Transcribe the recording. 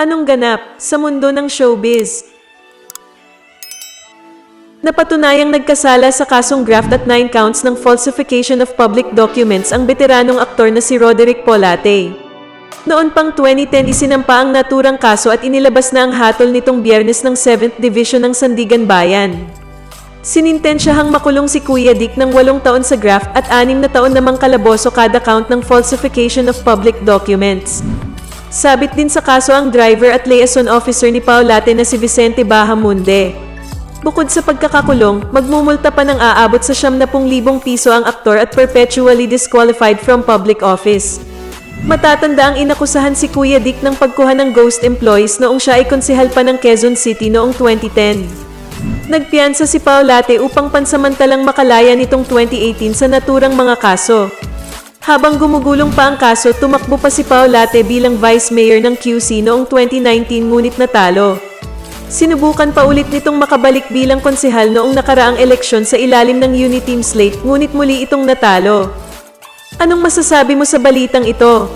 Anong ganap sa mundo ng showbiz? Napatunayang nagkasala sa kasong graft at 9 counts ng falsification of public documents ang veteranong aktor na si Roderick Polate. Noon pang 2010 isinampa ang naturang kaso at inilabas na ang hatol nitong biyernes ng 7th Division ng Sandigan Bayan. Sinintensyahang makulong si Kuya Dick ng 8 taon sa graft at 6 na taon namang kalaboso kada count ng falsification of public documents. Sabit din sa kaso ang driver at liaison officer ni Paulate na si Vicente Bahamunde. Bukod sa pagkakakulong, magmumulta pa ng aabot sa 70,000 piso ang aktor at perpetually disqualified from public office. Matatanda ang inakusahan si Kuya Dick ng pagkuha ng ghost employees noong siya ay konsehal pa ng Quezon City noong 2010. Nagpiyansa si Paulate upang pansamantalang makalaya nitong 2018 sa naturang mga kaso. Habang gumugulong pa ang kaso, tumakbo pa si Paulate bilang Vice Mayor ng QC noong 2019 ngunit natalo. Sinubukan pa ulit nitong makabalik bilang konsehal noong nakaraang eleksyon sa ilalim ng Uniteam slate ngunit muli itong natalo. Anong masasabi mo sa balitang ito?